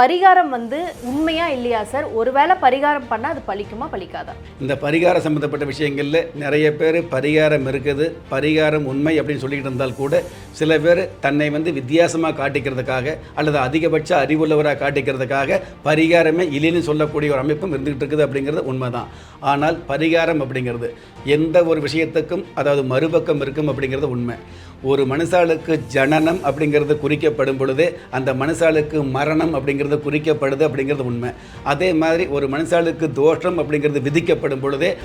பரிகாரம் வந்து உண்மையா இல்லையா சார்? ஒருவேளை பரிகாரம் பண்ணால் அது பலிக்குமா பலிக்காதா இந்த பரிகாரம் சம்மந்தப்பட்ட விஷயங்களில் நிறைய பேர் பரிகாரம் இருக்குது பரிகாரம் உண்மை அப்படின்னு சொல்லிக்கிட்டு இருந்தால் கூட சில பேர் தன்னை வந்து வித்தியாசமாக காட்டிக்கிறதுக்காக அல்லது அதிகபட்ச அறிவுள்ளவராக காட்டிக்கிறதுக்காக பரிகாரமே இல்லைன்னு சொல்லக்கூடிய ஒரு அமைப்பும் இருந்துகிட்டு இருக்குது அப்படிங்கிறது உண்மைதான். ஆனால் பரிகாரம் அப்படிங்கிறது எந்த ஒரு விஷயத்துக்கும் அதாவது மறுபக்கம் இருக்கும் அப்படிங்கிறது உண்மை. ஒரு மனுஷாளுக்கு ஜனனம் அப்படிங்கிறது குறிக்கப்படும் பொழுது அந்த மனுஷாளுக்கு மரணம் அப்படிங்கிறது குறிக்கப்படுது அப்படிங்கிறது உண்மை. அதே மாதிரி ஒரு மனுஷாளுக்கு தோஷம் அப்படிங்கிறது விதிக்கப்படும் பொழுதே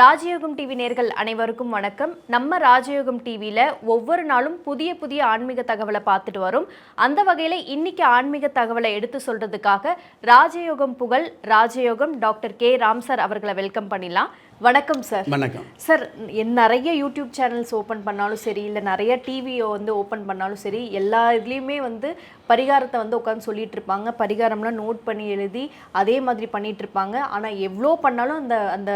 ராஜயோகம் டிவி நேர்கள் அனைவருக்கும் வணக்கம். நம்ம ராஜயோகம் டிவியில் ஒவ்வொரு நாளும் புதிய புதிய ஆன்மீக தகவலை பார்த்துட்டு வரும். அந்த வகையில் இன்னைக்கு ஆன்மீக தகவலை எடுத்து சொல்றதுக்காக ராஜயோகம் புகழ் ராஜயோகம் டாக்டர் கே. ராம் சார் அவர்களை வெல்கம் பண்ணிடலாம். வணக்கம் சார் வணக்கம். சார் என் நிறைய யூடியூப் சேனல்ஸ் ஓப்பன் பண்ணாலும் சரி இல்லை நிறைய டிவியை வந்து ஓப்பன் பண்ணாலும் சரி எல்லா இதுலேயுமே வந்து பரிகாரத்தை வந்து உட்காந்து சொல்லிட்டு இருப்பாங்க. பரிகாரம்லாம் நோட் பண்ணி எழுதி அதே மாதிரி பண்ணிட்டு இருப்பாங்க. ஆனால் எவ்வளோ பண்ணாலும் அந்த அந்த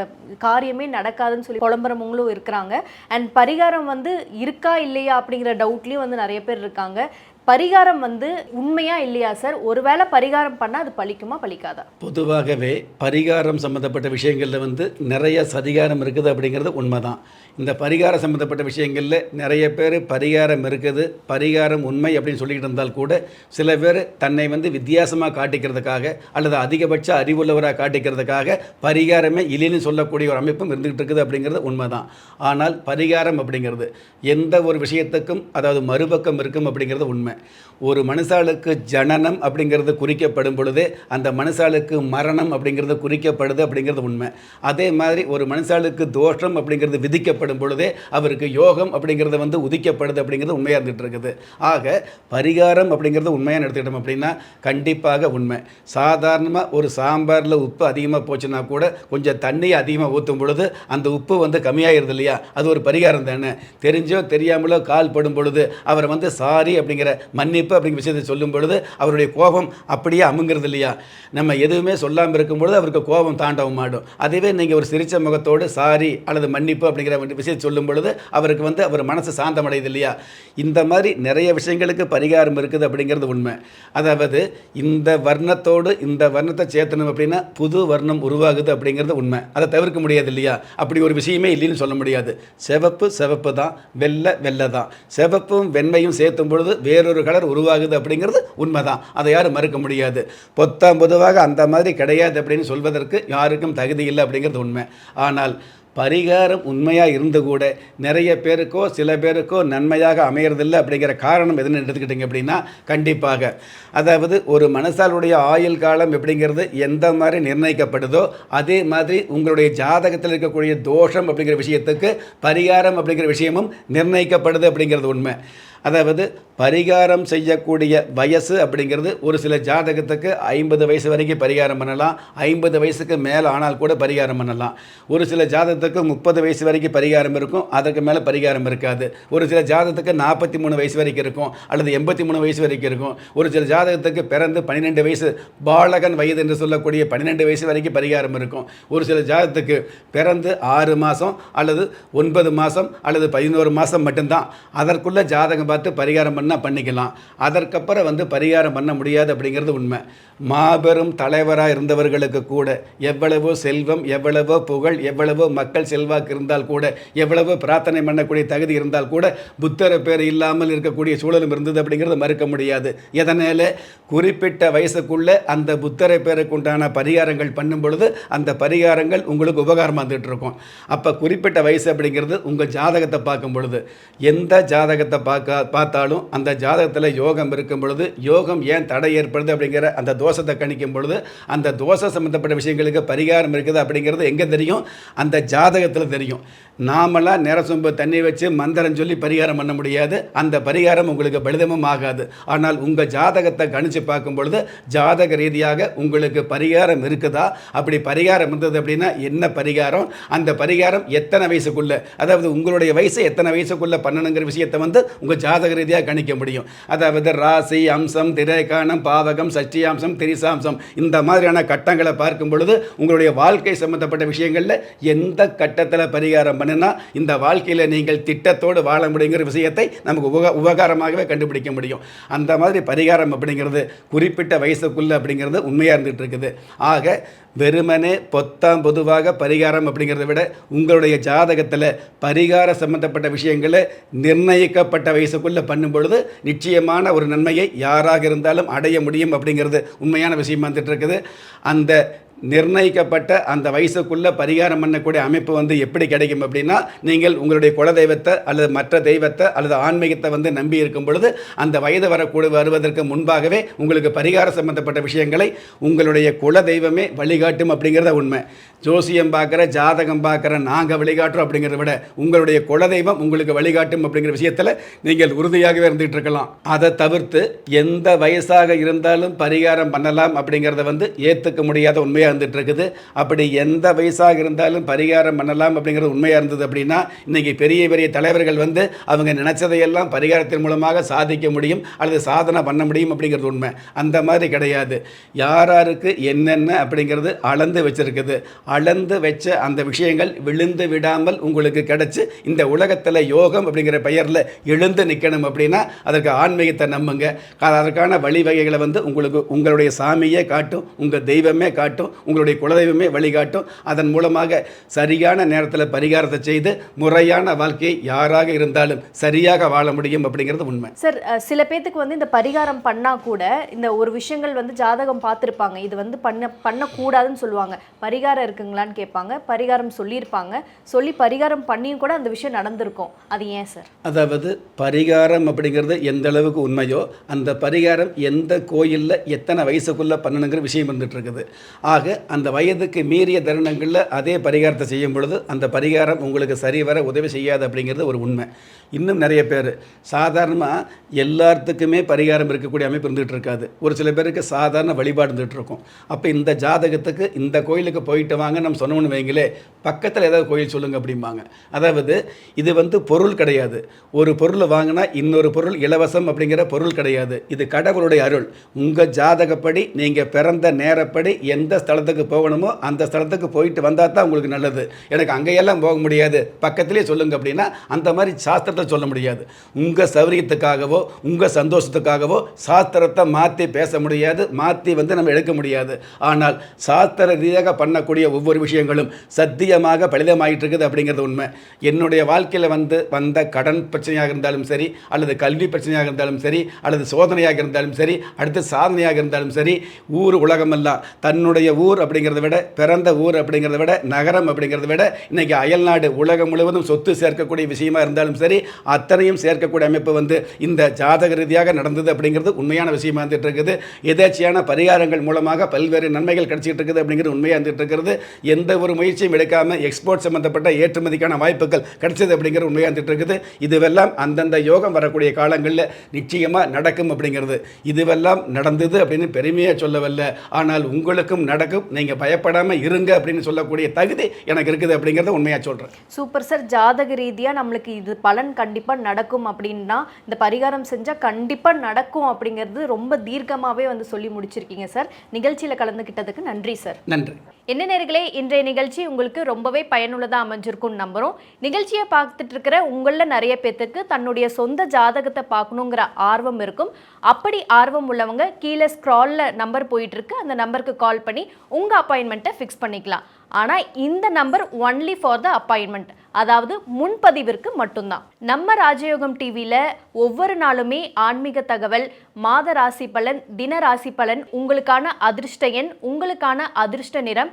காரியமே நடக்காதுன்னு சொல்லி புலம்புறவங்களும் இருக்கிறாங்க. அண்ட் பரிகாரம் வந்து இருக்கா இல்லையா அப்படிங்கிற டவுட்லேயும் வந்து நிறைய பேர் இருக்காங்க. பரிகாரம் வந்து உண்மையா இல்லையா சார்? ஒருவேளை பரிகாரம் பண்ணால் அது பலிக்குமா பலிக்காதா பொதுவாகவே பரிகாரம் சம்மந்தப்பட்ட விஷயங்களில் வந்து நிறைய சதிகாரம் இருக்குது அப்படிங்கிறது உண்மைதான். இந்த பரிகாரம் சம்மந்தப்பட்ட விஷயங்களில் நிறைய பேர் பரிகாரம் இருக்குது பரிகாரம் உண்மை அப்படின்னு சொல்லிக்கிட்டு இருந்தால் கூட சில பேர் தன்னை வந்து வித்தியாசமாக காட்டிக்கிறதுக்காக அல்லது அதிகபட்ச அறிவுள்ளவராக காட்டிக்கிறதுக்காக பரிகாரமே இல்லைன்னு சொல்லக்கூடிய ஒரு அமைப்பும் இருந்துகிட்டு இருக்குது அப்படிங்கிறது உண்மைதான். ஆனால் பரிகாரம் அப்படிங்கிறது எந்த ஒரு விஷயத்துக்கும் அதாவது மறுபக்கம் இருக்கும் அப்படிங்கிறது உண்மை. ஒரு மனுஷாளுக்கு ஜனனம் அப்படிங்கிறது குறிக்கப்படும் பொழுது அந்த மனுஷாளுக்கு மரணம் அப்படிங்கிறது குறிக்கப்படுது அப்படிங்கிறது உண்மை. அதே மாதிரி ஒரு மனுஷாளுக்கு தோஷம் அப்படிங்கிறது விதிக்கப்படும் பொழுதே அவருக்கு யோகம் அப்படிங்கிறது வந்து உதிக்கப்படுது அப்படிங்கிறது உண்மையாக இருந்துகிட்டு இருக்குது ஆக பரிகாரம் அப்படிங்கிறது உண்மையாக எடுத்துக்கிட்டோம் அப்படின்னா கண்டிப்பாக உண்மை. சாதாரணமாக ஒரு சாம்பாரில் உப்பு அதிகமாக போச்சுன்னா கூட கொஞ்சம் தண்ணியை அதிகமாக ஊற்றும் பொழுது அந்த உப்பு வந்து கம்மியாயிருது இல்லையா? அது ஒரு பரிகாரம் தானே. தெரிஞ்சோ தெரியாமலோ கால் படும் பொழுது அவர் வந்து சாரி அப்படிங்கிற மன்னிப்பு அப்படிங்கிற விஷயத்தை சொல்லும் பொழுது அவருடைய கோபம் அப்படியே அமுங்கிறது இல்லையா? நம்ம எதுவுமே சொல்லாமல் இருக்கும் பொழுது அவருக்கு கோபம் தாண்டவும் மாடும் அதுவே நீங்கள் ஒரு சிரிச்ச முகத்தோடு சாரி அல்லது மன்னிப்பு அப்படிங்கிற விஷயத்தை சொல்லும் பொழுது அவருக்கு வந்து அவர் மனசு சாந்தமடையுது இல்லையா? இந்த மாதிரி நிறைய விஷயங்களுக்கு பரிகாரம் இருக்குது அப்படிங்கிறது உண்மை. அதாவது இந்த வர்ணத்தோடு இந்த வர்ணத்தை சேர்த்தணும் அப்படின்னா புது வர்ணம் உருவாகுது அப்படிங்கிறது உண்மை. அதை தவிர்க்க முடியாது இல்லையா? அப்படி ஒரு விஷயமே இல்லைன்னு சொல்ல முடியாது. சிவப்பு சிவப்பு தான் வெள்ளை வெள்ளை தான். சிவப்பும் வெண்மையும் சேர்த்தும் பொழுது வேறொரு கலர் உருவாகுது அப்படிங்கிறது உண்மைதான். அதை யாரும் மறுக்க முடியாது. பொத்தாம் பொதுவாக அந்த மாதிரி கிடையாது அப்படின்னு சொல்வதற்கு யாருக்கும் தகுதி இல்லை அப்படிங்கிறது உண்மை. ஆனால் பரிகாரம் உண்மையாக இருந்து கூட நிறைய பேருக்கோ சில பேருக்கோ நன்மையாக அமையறதில்லை அப்படிங்கிற காரணம் எதுன்னு எடுத்துக்கிட்டிங்க அப்படின்னா கண்டிப்பாக. அதாவது ஒரு மனசாலுடைய ஆயுள் காலம் எப்படிங்கிறது எந்த மாதிரி நிர்ணயிக்கப்படுதோ அதே மாதிரி உங்களுடைய ஜாதகத்தில் இருக்கக்கூடிய தோஷம் அப்படிங்கிற விஷயத்துக்கு பரிகாரம் அப்படிங்கிற விஷயமும் நிர்ணயிக்கப்படுது அப்படிங்கிறது உண்மை. அதாவது பரிகாரம் செய்யக்கூடிய வயசு அப்படிங்கிறது ஒரு சில ஜாதகத்துக்கு ஐம்பது வயசு வரைக்கும் பரிகாரம் பண்ணலாம் ஐம்பது வயசுக்கு மேலே ஆனால் கூட பரிகாரம் பண்ணலாம். ஒரு சில ஜாதகத்துக்கு முப்பது வயசு வரைக்கும் பரிகாரம் இருக்கும். அதற்கு மேலே பரிகாரம் இருக்காது. ஒரு சில ஜாதகத்துக்கு நாற்பத்தி மூணு வயசு வரைக்கும் இருக்கும். அல்லது எண்பத்தி மூணு வயசு வரைக்கும் இருக்கும். ஒரு சில ஜாதகத்துக்கு பிறந்து பன்னிரெண்டு வயசு பாலகன் வயது என்று சொல்லக்கூடிய பன்னிரெண்டு வயசு வரைக்கும் பரிகாரம் இருக்கும். ஒரு சில ஜாதகத்துக்கு பிறந்து ஆறு மாதம் அல்லது ஒன்பது மாதம் அல்லது பதினோரு மாதம் மட்டும்தான். அதற்குள்ளே ஜாதகம் பார்த்து பரிகாரம் பண்ணால் பண்ணிக்கலாம். அதற்கப்புறம் வந்து பரிகாரம் பண்ண முடியாது அப்படிங்கிறது உண்மை. மாபெரும் தலைவராக இருந்தவர்களுக்கு கூட எவ்வளவோ செல்வம் எவ்வளவோ புகழ் எவ்வளவோ மக்கள் செல்வாக்கு இருந்தால் கூட எவ்வளவு பிரார்த்தனை பண்ணக்கூடிய தகுதி இருந்தால் கூட புத்தர பேர் இல்லாமல் இருக்கக்கூடிய சூழலும் இருந்தது அப்படிங்கிறத மறுக்க முடியாது. எதனால்? குறிப்பிட்ட வயசுக்குள்ளே அந்த புத்தரை பேருக்கு உண்டான பரிகாரங்கள் பண்ணும் பொழுது அந்த பரிகாரங்கள் உங்களுக்கு உபகாரமாக வந்துட்டு இருக்கும். அப்போ குறிப்பிட்ட வயசு அப்படிங்கிறது உங்கள் ஜாதகத்தை பார்க்கும் பொழுது எந்த ஜாதகத்தை பார்க்க பார்த்தாலும் அந்த ஜாதகத்தில் யோகம் இருக்கும் பொழுது யோகம் ஏன் தடை ஏற்படுது அப்படிங்கிற அந்த தோஷத்தை கணிக்கும் பொழுது அந்த தோஷம் சம்மந்தப்பட்ட விஷயங்களுக்கு பரிகாரம் இருக்குது அப்படிங்கிறது எங்கே தெரியும்? அந்த ஜாதகத்தில் தெரியும். நாமெல்லாம் நேரசொம்பு தண்ணி வச்சு மந்திரம் சொல்லி பரிகாரம் பண்ண முடியாது. அந்த பரிகாரம் உங்களுக்கு பலிதமும் ஆகாது. ஆனால் உங்கள் ஜாதகத்தை கணிச்சு பார்க்கும் பொழுது ஜாதக ரீதியாக உங்களுக்கு பரிகாரம் இருக்குதா? அப்படி பரிகாரம் இருந்தது அப்படின்னா என்ன பரிகாரம்? அந்த பரிகாரம் எத்தனை வயசுக்குள்ளே? அதாவது உங்களுடைய வயசு எத்தனை வயசுக்குள்ளே பண்ணணுங்கிற விஷயத்தை வந்து உங்கள் ஜாதக ரீதியாக கணிக்க முடியும். அதாவது ராசி அம்சம் திரைக்கானம் பாவகம் சஷ்டியாம்சம் திரிசாம்சம். இந்த மாதிரியான கட்டங்களை பார்க்கும் பொழுது உங்களுடைய வாழ்க்கை சம்மந்தப்பட்ட விஷயங்களில் எந்த கட்டத்தில் பரிகாரம் பண்ணினா இந்த வாழ்க்கையில் நீங்கள் திட்டத்தோடு வாழ முடியுங்கிற விஷயத்தை நமக்கு உபக உபகாரமாகவே கண்டுபிடிக்க முடியும். அந்த மாதிரி பரிகாரம் அப்படிங்கிறது குறிப்பிட்ட வயசுக்குள்ளே அப்படிங்கிறது உண்மையாக இருந்துகிட்டு இருக்குது ஆக வெறுமனே பொத்தாம் பொதுவாக பரிகாரம் அப்படிங்கிறத விட உங்களுடைய ஜாதகத்தில் பரிகார சம்பந்தப்பட்ட விஷயங்களை நிர்ணயிக்கப்பட்ட வயசுக்குள்ளே பண்ணும் பொழுது நிச்சயமான ஒரு நன்மையை யாராக இருந்தாலும் அடைய முடியும் அப்படிங்கிறது உண்மையான விஷயமா வந்துட்டு இருக்குது அந்த நிர்ணயிக்கப்பட்ட அந்த வயசுக்குள்ளே பரிகாரம் பண்ணக்கூடிய அமைப்பு வந்து எப்படி கிடைக்கும் அப்படின்னா நீங்கள் உங்களுடைய குல தெய்வத்தை அல்லது மற்ற தெய்வத்தை அல்லது ஆன்மீகத்தை வந்து நம்பி இருக்கும் பொழுது அந்த வயது வரக்கூட வருவதற்கு முன்பாகவே உங்களுக்கு பரிகார சம்பந்தப்பட்ட விஷயங்களை உங்களுடைய குல தெய்வமே வழிகாட்டும் அப்படிங்கிறத உண்மை. ஜோசியம் பார்க்குற ஜாதகம் பார்க்குற நாங்கள் வழிகாட்டுறோம் அப்படிங்கிறத விட உங்களுடைய குலதெய்வம் உங்களுக்கு வழிகாட்டும் அப்படிங்கிற விஷயத்தில் நீங்கள் உறுதியாகவே இருந்துகிட்டு இருக்கலாம். அதை தவிர்த்து எந்த வயசாக இருந்தாலும் பரிகாரம் பண்ணலாம் அப்படிங்கிறத வந்து ஏற்றுக்க முடியாத உண்மையாக இருந்துகிட்டு இருக்குது. அப்படி எந்த வயசாக இருந்தாலும் பரிகாரம் பண்ணலாம் அப்படிங்கிறது உண்மையாக இருந்தது அப்படின்னா இன்றைக்கி பெரிய பெரிய தலைவர்கள் வந்து அவங்க நினச்சதையெல்லாம் பரிகாரத்தின் மூலமாக சாதிக்க முடியும் அல்லது சாதனை பண்ண முடியும் அப்படிங்கிறது உண்மை. அந்த மாதிரி கிடையாது. யார் யாருக்கு என்னென்ன அப்படிங்கிறது அளந்து வச்சுருக்குது. அளந்து வச்ச அந்த விஷயங்கள் விழுந்து விடாமல் உங்களுக்கு கிடச்சி இந்த உலகத்தில் யோகம் அப்படிங்கிற பெயரில் எழுந்து நிற்கணும் அப்படின்னா அதற்கு ஆன்மீகத்தை நம்புங்க. அதற்கான வழிவகைகளை வந்து உங்களுக்கு உங்களுடைய சாமியே காட்டும் உங்கள் தெய்வமே காட்டும் உங்களுடைய குலதெய்வமே வழிகாட்டும். அதன் மூலமாக சரியான நேரத்தில் பரிகாரத்தை செய்து முறையான வாழ்க்கையை யாராக இருந்தாலும் சரியாக வாழ முடியும் அப்படிங்கிறது உண்மை. சார் சில பேத்துக்கு வந்து இந்த பரிகாரம் பண்ணால் கூட இந்த ஒரு விஷயங்கள் வந்து ஜாதகம் பார்த்துருப்பாங்க. இது வந்து பண்ண பண்ணக்கூடாதுன்னு சொல்லுவாங்க. பரிகாரம் இருக்குங்களான்னு கேட்பாங்க பரிகாரம் சொல்லியிருப்பாங்க. சொல்லி பரிகாரம் பண்ணியும் கூட அந்த விஷயம் நடந்திருக்கும். அது ஏன் சார்? அதாவது பரிகாரம் அப்படிங்கிறது எந்த அளவுக்கு உண்மையோ அந்த பரிகாரம் எந்த கோயிலில் எத்தனை வயசுக்குள்ளே பண்ணணுங்கிற விஷயம் வந்துட்டு இருக்குது ஆக அந்த வயதுக்கு மீறிய தருணங்களில் அதே பரிகாரத்தை செய்யும் பொழுது அந்த பரிகாரம் உங்களுக்கு சரிவர உதவி செய்யாது அப்படிங்கிறது ஒரு உண்மை. இன்னும் நிறைய பேர். சாதாரணமாக எல்லாத்துக்குமே பரிகாரம் இருக்கக்கூடிய அமைப்பு இருந்துகிட்டு இருக்காது. ஒரு சில பேருக்கு சாதாரண வழிபாடு இருந்துகிட்டு இருக்கும். அப்போ இந்த ஜாதகத்துக்கு இந்த கோயிலுக்கு போயிட்டு வாங்க நம்ம சொன்னோம்னு வைங்களே பக்கத்தில் ஏதாவது கோயில் சொல்லுங்கள் அப்படிம்பாங்க. அதாவது இது வந்து பொருள் கிடையாது. ஒரு பொருளை வாங்கினா இன்னொரு பொருள் இலவசம் அப்படிங்கிற பொருள் கிடையாது. இது கடவுளுடைய அருள். உங்கள் ஜாதகப்படி நீங்கள் பிறந்த நேரப்படி எந்த ஸ்தலத்துக்கு போகணுமோ அந்த ஸ்தலத்துக்கு போயிட்டு வந்தால் தான் உங்களுக்கு நல்லது. எனக்கு அங்கேயெல்லாம் போக முடியாது. பக்கத்திலே சொல்லுங்கள் அப்படின்னா அந்த மாதிரி சாஸ்திரத்தை சொல்ல முடியாது. உங்கள் சௌரியத்துக்காகவோ உங்கள் சந்தோஷத்துக்காகவோ சாஸ்திரத்தை மாற்றி பேச முடியாது மாற்றி வந்து நம்ம எடுக்க முடியாது. ஆனால் சாஸ்திர ரீதியாக பண்ணக்கூடிய ஒவ்வொரு விஷயங்களும் சத்தியமாக பலிதமாகிட்டு இருக்குது அப்படிங்கிறது உண்மை. என்னுடைய வாழ்க்கையில் வந்து வந்த கடன் பிரச்சனையாக இருந்தாலும் சரி அல்லது கல்வி பிரச்சனையாக இருந்தாலும் சரி அல்லது சோதனையாக இருந்தாலும் சரி அடுத்து சாதனையாக இருந்தாலும் சரி ஊர் உலகமெல்லாம் தன்னுடைய ஊர் அப்படிங்கிறத விட பிறந்த ஊர் அப்படிங்கிறத விட நகரம் அப்படிங்கிறத விட இன்னைக்கு அயல்நாடு உலகம் முழுவதும் சொத்து சேர்க்கக்கூடிய விஷயமா இருந்தாலும் சரி அத்தனையும் சேர்க்கக்கூடிய அமைப்பு வந்து இந்த ஜாதக ரீதியாக நடந்தது அப்படிங்கிறது உண்மையான விஷயமா இருந்துட்டு இருக்குது. எதேச்சியான பரிகாரங்கள் மூலமாக பல்வேறு நன்மைகள் கிடைச்சிட்டு இருக்குது அப்படிங்கிறது உண்மையாக இருந்துட்டு இருக்கிறது எந்த ஒரு முயற்சியும் எடுக்காம எக்ஸ்போர்ட் சம்பந்தப்பட்ட ஏற்றுமதிக்கான வாய்ப்புகள் கிடைச்சது அப்படிங்கிற உண்மையாக இருந்துட்டு இருக்குது. இதுவெல்லாம் அந்தந்த யோகம் வரக்கூடிய காலங்களில் நிச்சயமாக நடக்கும் அப்படிங்கிறது. இதுவெல்லாம் நடந்தது அப்படின்னு பெருமையாக சொல்லவல்ல. ஆனால் உங்களுக்கும் நடக்கும். நீங்கள் பயப்படாமல் இருங்க அப்படின்னு சொல்லக்கூடிய தகுதி எனக்கு இருக்குது அப்படிங்கிறத உண்மையாக சொல்கிறேன் சூப்பர் சார். ஜாதக ரீதியாக நம்மளுக்கு இது பலன் கண்டிப்பாக நடக்கும் அப்படின்னா இந்த பரிகாரம் செஞ்சால் கண்டிப்பாக நடக்கும் அப்படிங்கிறது ரொம்ப தீர்க்கமாகவே வந்து சொல்லி முடிச்சிருக்கீங்க சார். நிகழ்ச்சியில் கலந்துக்கிட்டதுக்கு நன்றி சார். நன்றி. என்ன நேர்களே இன்றைய நிகழ்ச்சி உங்களுக்கு ரொம்பவே பயனுள்ளதாக அமைஞ்சிருக்கும்னு நம்புகிறோம் நிகழ்ச்சியை பார்த்துட்டு இருக்கிற உங்களில் நிறைய பேர்த்துக்கு தன்னுடைய சொந்த ஜாதகத்தை பார்க்கணுங்கிற ஆர்வம் இருக்கும். அப்படி ஆர்வம் உள்ளவங்க கீழே ஸ்க்ராலில் நம்பர் போயிட்டுருக்கு அந்த நம்பருக்கு கால் பண்ணி உங்கள் அப்பாயின்மெண்ட்டை ஃபிக்ஸ் பண்ணிக்கலாம். ஆனால் இந்த number only for the appointment அதாவது முன்பதிவிற்கு மட்டும்தான். நம்ம ராஜயோகம் டிவியில் ஒவ்வொரு நாளுமே ஆன்மீக தகவல் மாத ராசி பலன் தின ராசி பலன் உங்களுக்கான அதிர்ஷ்ட எண் உங்களுக்கான அதிர்ஷ்ட நிறம்